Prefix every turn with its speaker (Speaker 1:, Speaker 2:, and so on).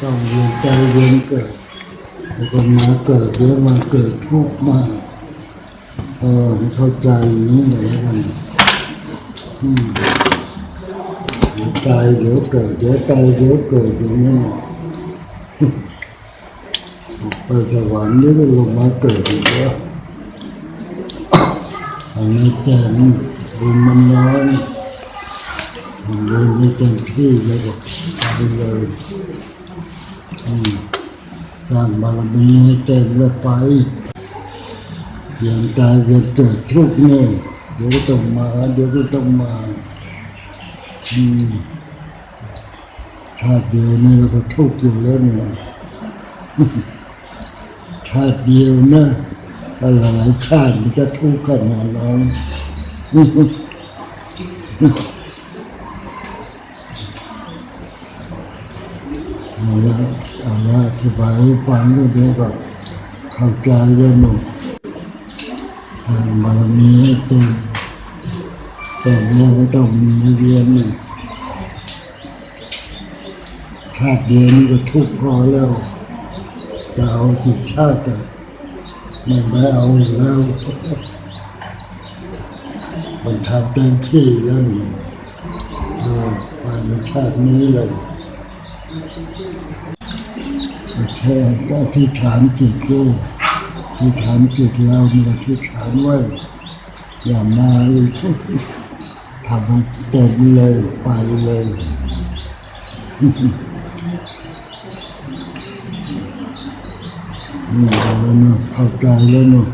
Speaker 1: ต้องเวียนใจเวียนเกิดแล้วก็มาเกิดเดี๋ยวมาเกิดทุกข์มากเออเข้าใจอย่างนี้เลยกันอืมเดี๋ยวตายเดี๋ยวเกิดเดี๋ยวตายเดี๋ยวเกิดอย่างนี้ไปสวรรค์นี่ก็ลงมาเกิดอีกแล้วอันนี้แจ้งบุญมันน้อย มันบุญไม่เต็มที่แล้วก็ไปเลยสร้างบารมีให้เต็มแล้วไปเพียงตายเวียนเกิดทุกข์แน่เดี๋ยวก็ต้องมา เดี๋ยวก็ต้องมาอืมชาติเดียวนี่เราก็ทุกข์อยู่แล้วเนี่ยชาติเดียวนะหลายชาติมันจะทุกข์ขนาดนั้น เอาละเอาละอธิบายให้ฟังก็เดี๋ยวก็เข้าใจแล้หนูสร้างบารมีให้เต็มแต่เราไม่ต้องเรียนเนี่ยชาติเดียวนี่ก็ทุกข์พอแล้วจะเอาจิตชาติอะไม่ได้เอาแล้วมันทำเต็มที่แล้วนี่เออไปในชาตินี้เลย แค่ก็ที่ฐานจิตดูที่ฐานจิตเราเนี่ยที่ฐานไว้อย่ามาอีกทำให้เต็มเลยไปเลยนี่เอาเนอะเข้าใจแล้วเนอะ